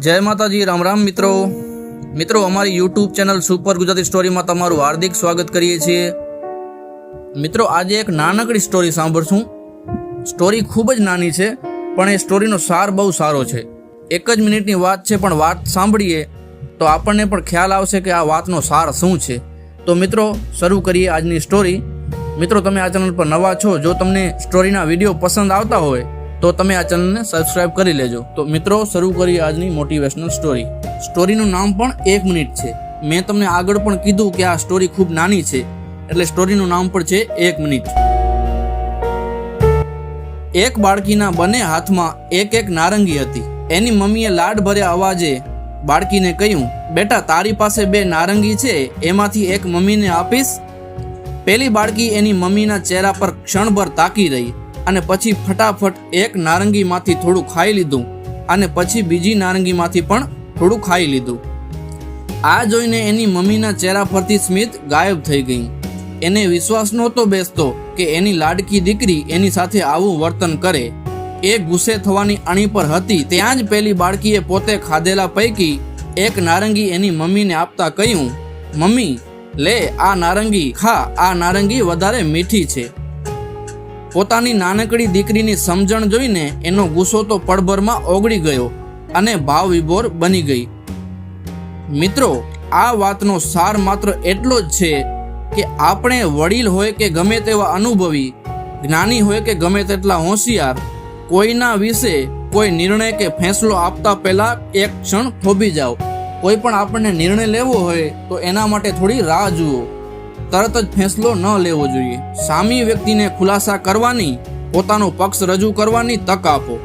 જય માતાજી, રામ રામ મિત્રો. મિત્રો, અમારી યુટ્યુબ ચેનલ સુપર ગુજરાતી સ્ટોરીમાં તમારું હાર્દિક સ્વાગત કરીએ છીએ. મિત્રો, આજે એક નાનકડી સ્ટોરી સાંભળશું. સ્ટોરી ખૂબ જ નાની છે, પણ એ સ્ટોરીનો સાર બહુ સારો છે. એક જ મિનિટની વાત છે, પણ વાત સાંભળીએ, તો આપણને પણ ખ્યાલ આવશે કે આ વાતનો સાર શું છે. તો મિત્રો, શરૂ કરીએ આજની સ્ટોરી. મિત્રો, તમે આ ચેનલ પર નવા છો, જો તમને સ્ટોરીના વીડિયો પસંદ આવતા હોય તો તમે આ ચેનલને સબસ્ક્રાઇબ કરી લેજો. તો મિત્રો, શરૂ કરીએ આજની મોટિવેશનલ સ્ટોરી સ્ટોરીનું નામ પણ એક મિનિટ છે. મેં તમને આગળ પણ કીધું કે આ સ્ટોરી ખૂબ નાની છે. એટલે સ્ટોરીનું નામ પણ છે એક મિનિટ. એક બાળકીના બંને હાથમાં એક એક નારંગી હતી. એની મમ્મીએ લાડ ભર્યા અવાજે બાળકીને કહ્યું, બેટા, તારી પાસે બે નારંગી છે, એમાંથી એક મમ્મીને આપીશ. પેલી બાળકી એની મમ્મીના ચહેરા પર ક્ષણભર તાકી રહી. અને પછી ફટાફટ એક નારંગીમાંથી થોડું ખાઈ લીધું અને પછી બીજી નારંગીમાંથી પણ થોડું ખાઈ લીધું. આ જોઈને એની મમ્મીના ચહેરા પરથી સ્મિત ગાયબ થઈ ગઈ. એને વિશ્વાસ નહોતો બેસતો કે એની લાડકી દીકરી એની સાથે આવું વર્તન કરે. એ ગુસ્સે થવાની અણી પર હતી ત્યાં જ પેલી બાળકીએ પોતે ખાધેલા પૈકી એક નારંગી એની મમ્મીને આપતા કહ્યું, મમ્મી, લે આ નારંગી, ખા, આ નારંગી વધારે મીઠી છે. પોતાની નાનકડી દીકરીની સમજણ જોઈને એનો ગુસ્સો તો પળભરમાં ઓગળી ગયો અને ભાવ વિભોર બની ગઈ. મિત્રો, આ વાતનો સાર માત્ર એટલો જ છે કે આપણે વડીલ હોય કે ગમે તેવા અનુભવી, જ્ઞાની હોય કે ગમે તેટલા હોશિયાર, કોઈના વિશે કોઈ નિર્ણય કે ફેંસલો આપતા પહેલા એક ક્ષણ થોભી જાઓ. કોઈ પણ આપણને નિર્ણય લેવો હોય તો એના માટે થોડી રાહ જુઓ. તરત જ ફેંસલો ન લેવો જોઈએ. સામી વ્યક્તિને ખુલાસા કરવાની, પોતાનો પક્ષ રજૂ કરવાની તક આપો.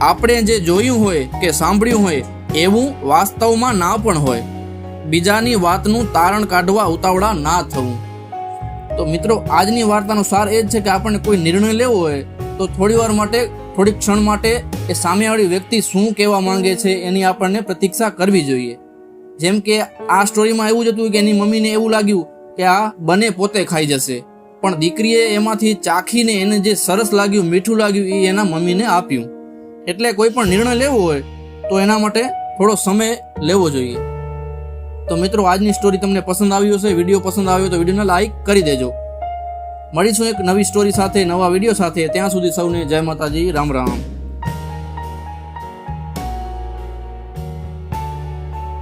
આપણે જે જોયું હોય કે સાંભળ્યું હોય, એવું વાસ્તવમાં ના પણ હોય. બીજાની વાતનું તારણ કાઢવા ઉતાવળા ના થવું. તો મિત્રો, આજની વાર્તાનો સાર એ જ છે કે આપણને કોઈ નિર્ણય લેવો હોય, તો થોડી વાર માટે, થોડીક ક્ષણ માટે એ સામેવાળી વ્યક્તિ શું કહેવા માંગે છે એની આપણને પ્રતીક્ષા કરવી જોઈએ. જેમ કે આ સ્ટોરીમાં એવું જ હતું કે એની મમ્મીને એવું લાગ્યું કે આ બંને પોતે ખાઈ જશે. પણ દીકરીએ એમાંથી ચાખીને એને જે સરસ લાગ્યું, મીઠું લાગ્યું એ એના મમ્મીને આપ્યું. એટલે કોઈ પણ નિર્ણય લેવો હોય, તો એના માટે થોડો સમય લેવો જોઈએ. તો મિત્રો, આજની સ્ટોરી તમને પસંદ આવી હશે, વીડિયો પસંદ આવ્યો તો વિડીયોને લાઈક કરી દેજો. મળીશું એક નવી સ્ટોરી સાથે, નવા વીડિયો સાથે. ત્યાં સુધી સૌને જય માતાજી, રામ રામ.